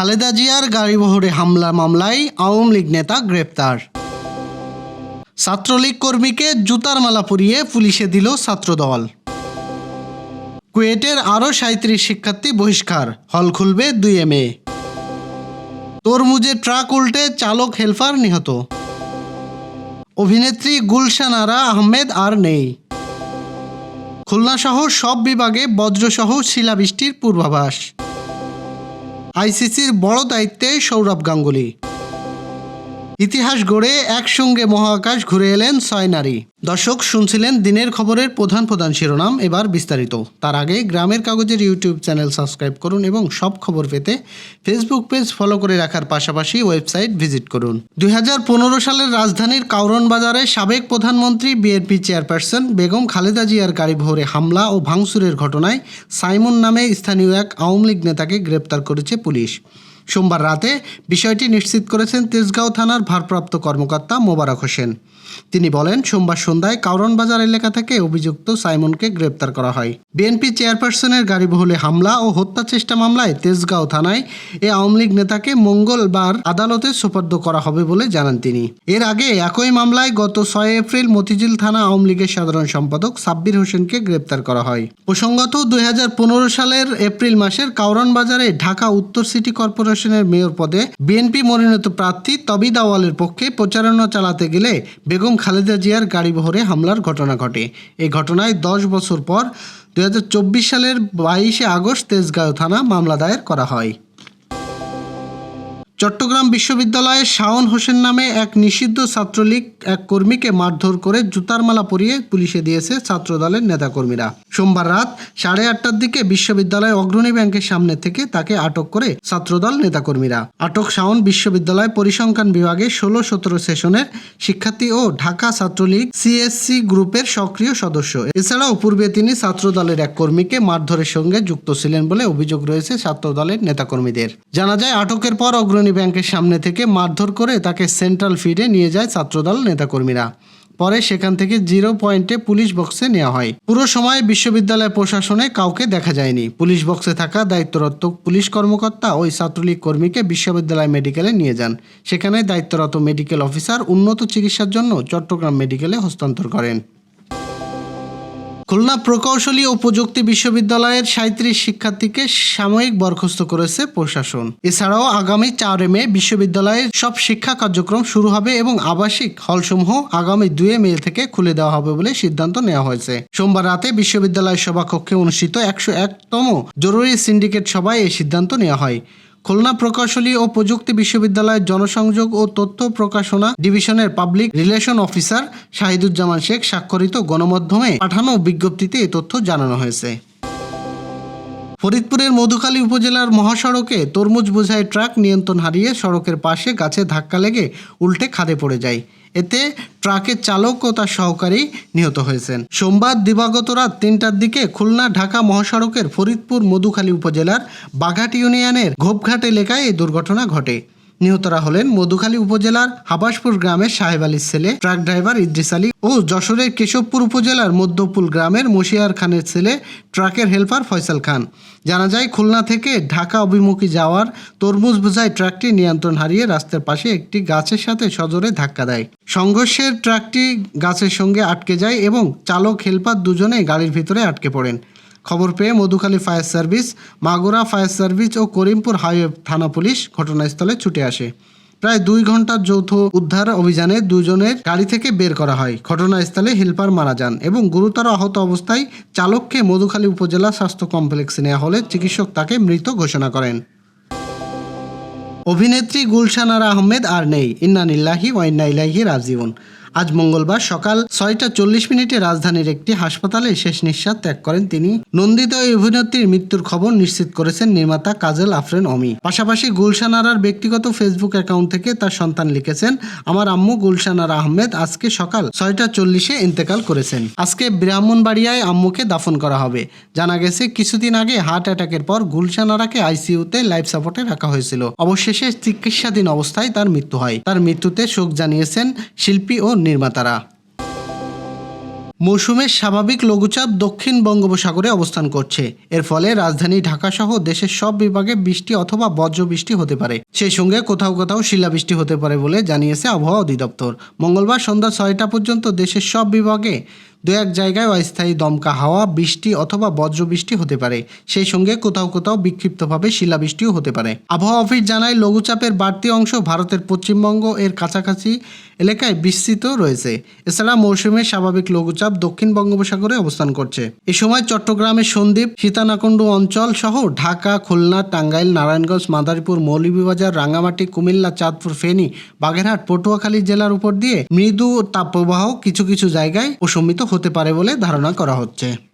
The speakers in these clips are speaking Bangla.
খালেদা জিয়ার গাড়িবহরে হামলা মামলায় আওয়ামী লীগ নেতা গ্রেপ্তার। ছাত্রলীগ কর্মীকে জুতার মালা পরিয়ে পুলিশে দিল ছাত্রদল। কুয়েটের আরও সাঁত্রিশ শিক্ষার্থী বহিষ্কার, হল খুলবে দুই এম এ। তরমুজে ট্রাক উল্টে চালক হেলপার নিহত। অভিনেত্রী গুলশান আরা আহমেদ আর নেই। খুলনাসহ সব বিভাগে বজ্রসহ শিলাবৃষ্টির পূর্বাভাস। আইসিসির বড় দায়িত্বে সৌরভ গাঙ্গুলি। ইতিহাস গড়ে একসঙ্গে মহাকাশ ঘুরে এলেন ছয় নারী। দর্শক, শুনছিলেন দিনের খবরের প্রধান প্রধান শিরোনাম, এবার বিস্তারিত। তার আগে গ্রামের কাগজের ইউটিউব চ্যানেল সাবস্ক্রাইব করুন এবং সব খবর পেতে ফেসবুক পেজ ফলো করে রাখার পাশাপাশি ওয়েবসাইট ভিজিট করুন। দুই হাজার পনেরো সালের রাজধানীর কাউরন বাজারে সাবেক প্রধানমন্ত্রী, বিএনপি চেয়ারপারসন বেগম খালেদা জিয়ার গাড়ি ভোরে হামলা ও ভাঙচুরের ঘটনায় সাইমন নামে স্থানীয় এক আওয়ামী লীগ নেতাকে গ্রেপ্তার করেছে পুলিশ। সোমবার রাতে বিষয়টি নিশ্চিত করেছেন তেজগাঁও থানার ভারপ্রাপ্ত কর্মকর্তা মোবারক হোসেন। তিনি বলেন, সোমবার সন্ধ্যায় কাউরন বাজার এলাকা থেকে অভিযুক্ত সাইমনকে গ্রেপ্তার করা হয়। বিএনপি চেয়ারপারসনের গাড়িবহলে হামলা ও হত্যা চেষ্টা মামলায় তেজগাঁও থানায় এ আওয়ামী লীগ নেতাকে মঙ্গলবার আদালতে সোপর্দ করা হবে বলে জানান তিনি। এর আগে একই মামলায় গত ছয় এপ্রিল মতিঝিল থানা আওয়ামী লীগের সাধারণ সম্পাদক সাব্বির হোসেনকে গ্রেপ্তার করা হয়। প্রসঙ্গত, দুই হাজার পনেরো সালের এপ্রিল মাসের কাউরন বাজারে ঢাকা উত্তর সিটি কর্পোরেশনের মেয়র পদে বিএনপি মনোনীত প্রার্থী তবিদ আওয়ালের পক্ষে প্রচারণা চালাতে গেলে বেগম খালেদা জিয়ার গাড়ি বহরে হামলার ঘটনা ঘটে। এই ঘটনায় দশ বছর পর দু হাজার চব্বিশ সালের বাইশে আগস্ট তেজগাঁও থানা মামলা দায়ের করা হয়। চট্টগ্রাম বিশ্ববিদ্যালয়ে শাওন হোসেন নামে এক নিষিদ্ধ ছাত্রলীগ এক কর্মীকে মারধর করে জুতার মালা পরিয়ে পুলিশে দিয়েছে ছাত্রদলের নেতাকর্মীরা। সোমবার রাত সাড়ে আটটার দিকে বিশ্ববিদ্যালয় অগ্রণী ব্যাংকের সামনে থেকে তাকে আটক করে ছাত্রদল নেতাকর্মীরা। আটক শাওন বিশ্ববিদ্যালয় পরিসংখ্যান বিভাগে ষোলো সতেরো সেশনের শিক্ষার্থী ও ঢাকা ছাত্রলীগ সিএসসি গ্রুপের সক্রিয় সদস্য। এছাড়াও পূর্বে তিনি ছাত্রদলের এক কর্মীকে মারধরের সঙ্গে যুক্ত ছিলেন বলে অভিযোগ রয়েছে ছাত্রদলের নেতাকর্মীদের। জানা যায়, আটকের পর অগ্রণী ব্যাংকের সামনে থেকে মারধর করে তাকে সেন্ট্রাল ফিডে নিয়ে যায় ছাত্রদল নেতাকর্মীরা। পরে সেখান থেকে জিরো পয়েন্টে পুলিশ বক্সে নেওয়া হয়। পুরো সময় বিশ্ববিদ্যালয় প্রশাসনে কাউকে দেখা যায়নি। পুলিশ বক্সে থাকা দায়িত্বরত পুলিশ কর্মকর্তা ওই ছাত্রলীগ কর্মীকে বিশ্ববিদ্যালয় মেডিকেলে নিয়ে যান। সেখানে দায়িত্বরত মেডিকেল অফিসার উন্নত চিকিৎসার জন্য চট্টগ্রাম মেডিকেলে হস্তান্তর করেন। খুলনা প্রকৌশলী ও প্রযুক্তি বিশ্ববিদ্যালয়ের সাঁত্রিশ শিক্ষার্থীকে সাময়িক বরখাস্ত করেছে প্রশাসন। এছাড়াও আগামী চার মে বিশ্ববিদ্যালয়ের সব শিক্ষা কার্যক্রম শুরু হবে এবং আবাসিক হলসমূহ আগামী দুয়ে মে থেকে খুলে দেওয়া হবে বলে সিদ্ধান্ত নেওয়া হয়েছে। সোমবার রাতে বিশ্ববিদ্যালয়ের সভাকক্ষে অনুষ্ঠিত একশো একতম জরুরি সিন্ডিকেট সভায় এই সিদ্ধান্ত নেওয়া হয়। খুলনা প্রকৌশলী ও প্রযুক্তি বিশ্ববিদ্যালয়ের জনসংযোগ ও তথ্য প্রকাশনা ডিভিশনের public relation officer Shahiduzzaman Sheikh স্বাক্ষরিত গণমাধ্যমে পাঠানো বিজ্ঞপ্তিতে এ তথ্য জানানো হয়েছে। ফরিদপুরের মধুখালী উপজেলার মহাসড়কে তরমুজ বোঝাই ট্রাক নিয়ন্ত্রণ হারিয়ে সড়কের পাশে গাছে ধাক্কা লেগে উল্টে খাদে পড়ে যায়। এতে ট্রাকের চালক ও তার সহকারী নিহত হয়েছেন। সোমবার দিবাগত রাত তিনটার দিকে খুলনা ঢাকা মহাসড়কের ফরিদপুর মধুখালী উপজেলার বাঘাট ইউনিয়নের ঘোপঘাট এলাকায় এই দুর্ঘটনা ঘটে। নিহতরা হলেন মধুখালী উপজেলার হাবাসপুর গ্রামের সাহেব আলীর ছেলে, ট্রাক ড্রাইভার ইদ্রিস আলী ও যশোরের কেশবপুর উপজেলার মধ্যপুল গ্রামের মশিয়ার খানের ছেলে, ট্রাকের হেলপার ফয়সাল খান। জানা যায়, খুলনা থেকে ঢাকা অভিমুখী যাওয়ার তরমুজ বোঝাই ট্রাকটি নিয়ন্ত্রণ হারিয়ে রাস্তার পাশে একটি গাছের সাথে সজোরে ধাক্কা দেয়। সংঘর্ষের ট্রাকটি গাছের সঙ্গে আটকে যায় এবং চালক, হেল্পার দুজনে গাড়ির ভিতরে আটকে পড়েন। খবর পেয়ে Madhukhali fire service, Magura fire service ও করিমপুর হাইওয়ে থানা পুলিশ ঘটনাস্থলে ছুটে আসে। প্রায় দুই ঘণ্টার যৌথ উদ্ধার অভিযানে দুজনের গাড়ি থেকে বের করা হয়। ঘটনাস্থলে হেলপার মারা যান এবং গুরুতর আহত অবস্থায় চালককে মধুখালী উপজেলা স্বাস্থ্য কমপ্লেক্সে নেওয়া হলে চিকিৎসক তাকে মৃত ঘোষণা করেন। অভিনেত্রী গুলশান আরা আহমেদ আর নেই। ইন্নানিল্লাহি ওয়াইন্না রাজিউন। আজ মঙ্গলবার সকাল ছয়টা চল্লিশ মিনিটে রাজধানীর একটি হাসপাতালে শেষ নিঃশ্বাস ত্যাগ করেন তিনি। নন্দিত এই অভিনেত্রীর মৃত্যুর খবর নিশ্চিত করেছেন নির্মাতা কাজল আফরেন অমি। পাশাপাশি গুলশান আরার ব্যক্তিগত ফেসবুক অ্যাকাউন্ট থেকে তার সন্তান লিখেছেন, আমার আম্মু গুলশান আরা আহমেদ আজকে সকাল ছয়টা চল্লিশে ইন্তেকাল করেছেন। আজকে ব্রাহ্মণবাড়িয়ায় আম্মুকে দাফন করা হবে। জানা গেছে, কিছুদিন আগে হার্ট অ্যাটাকের পর গুলশান আরাকে আইসিইউতে লাইফ সাপোর্টে রাখা হয়েছিল। অবশেষে চিকিৎসাধীন অবস্থায় তার মৃত্যু হয়। তার মৃত্যুতে শোক জানিয়েছেন শিল্পী ও নির্মাতারা। মৌসুমের স্বাভাবিক লঘুচাপ দক্ষিণ বঙ্গোপসাগরে অবস্থান করছে। এর ফলে রাজধানী ঢাকা সহ দেশের সব বিভাগে বৃষ্টি অথবা বজ্র বৃষ্টি হতে পারে। সেই সঙ্গে কোথাও কোথাও শিলাবৃষ্টি হতে পারে বলে জানিয়েছে আবহাওয়া অধিদপ্তর। মঙ্গলবার সন্ধ্যা ছয়টা পর্যন্ত দেশের সব বিভাগে দু এক জায়গায় অস্থায়ী দমকা হাওয়া, বৃষ্টি অথবা বজ্রবৃষ্টি হতে পারে। সেই সঙ্গে কোথাও কোথাও বিক্ষিপ্তভাবে শিলাবৃষ্টিও হতে পারে। আবহাওয়া অফিস জানায়, লঘুচাপের বাড়তি অংশ ভারতের পশ্চিমবঙ্গ এর কাছাকাছি এলাকায় বিস্তৃত রয়েছে। এছাড়া মৌসুমে স্বাভাবিক লঘুচাপ দক্ষিণ বঙ্গোপসাগরে অবস্থান করছে। এ সময় চট্টগ্রামের সন্দ্বীপ সীতানাকুণ্ডু অঞ্চল সহ ঢাকা, খুলনা, টাঙ্গাইল, নারায়ণগঞ্জ, মাদারীপুর, মৌলভীবাজার, রাঙ্গামাটি, কুমিল্লা, চাঁদপুর, ফেনী, বাগেরহাট, পটুয়াখালী জেলার উপর দিয়ে মৃদু তাপপ্রবাহ কিছু কিছু জায়গায় প্রশমিত হতে পারে বলে ধারণা করা হচ্ছে।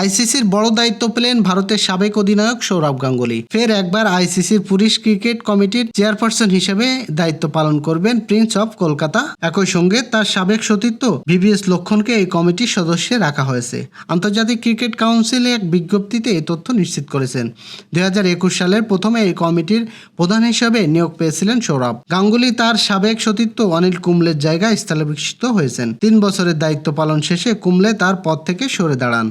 আইসিসির বড় দায়িত্ব পেলেন ভারতের সাবেক অধিনায়ক সৌরভ গাঙ্গুলি। ফের একবার আইসিসির পুলিশ ক্রিকেট কমিটির চেয়ারপারসন হিসেবে দায়িত্ব পালন করবেন প্রিন্স অফ কলকাতা। একই সঙ্গে তার সাবেক সতীর্থ ভিভিএস লক্ষণকে এই কমিটির সদস্যে রাখা হয়েছে। আন্তর্জাতিক ক্রিকেট কাউন্সিল এক বিজ্ঞপ্তিতে এই তথ্য নিশ্চিত করেছেন। দুই হাজার একুশ সালের প্রথমে এই কমিটির প্রধান হিসেবে নিয়োগ পেয়েছিলেন সৌরভ। গাঙ্গুলি তার সাবেক সতীর্থ অনিল কুম্বলের জায়গায় স্থলাভিষিক্ত হয়েছেন। তিন বছরের দায়িত্ব পালন শেষে কুম্বলে তার পদ থেকে সরে দাঁড়ান।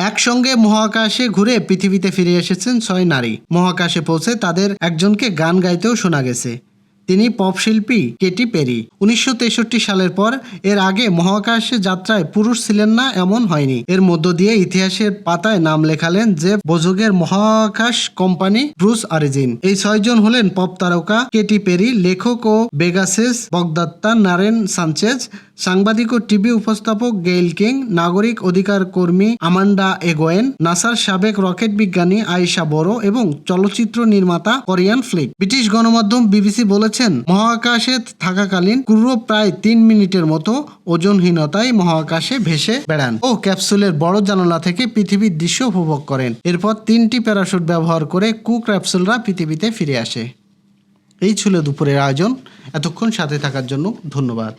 একসঙ্গে মহাকাশে ঘুরে পৃথিবীতে ফিরে এসেছেন ছয় নারী। মহাকাশে পৌঁছে তাদের একজনকে গান গাইতেও শোনা গেছে। তিনি পপ শিল্পী কেটি পেরি। উনিশশো তেষট্টি সালের পর এর আগে মহাকাশে যাত্রায় পুরুষ ছিলেন না এমন হয়নি। এর মধ্য দিয়ে ইতিহাসের পাতায় নাম লেখালেন যে বোজোগের মহাকাশ কোম্পানি ব্রুস আরিজিন। এই ছয়জন হলেন পপ তারকা কেটি পেরি, লেখক ও বেগাসেস বগদাত্তা, নারেন সানচেজ, সাংবাদিক ও টিভি উপস্থাপক গেইল কিং, নাগরিক অধিকার কর্মী আমান্ডা এগোয়েন, নাসার সাবেক রকেট বিজ্ঞানী আয়েশা বড়ো এবং চলচ্চিত্র নির্মাতা কোরিয়ান ফ্লিক। ব্রিটিশ গণমাধ্যম বিবিসি বলেছেন মহাকাশে থাকাকালীন ক্রুরো প্রায় তিন মিনিটের মতো ওজনহীনতায় মহাকাশে ভেসে বেড়ান ও ক্যাপসুলের বড় জানালা থেকে পৃথিবীর দৃশ্য উপভোগ করেন। এরপর তিনটি প্যারাশুট ব্যবহার করে কু ক্যাপসুলরা পৃথিবীতে ফিরে আসে। এই ছিল দুপুরের আয়োজন। এতক্ষণ সাথে থাকার জন্য ধন্যবাদ।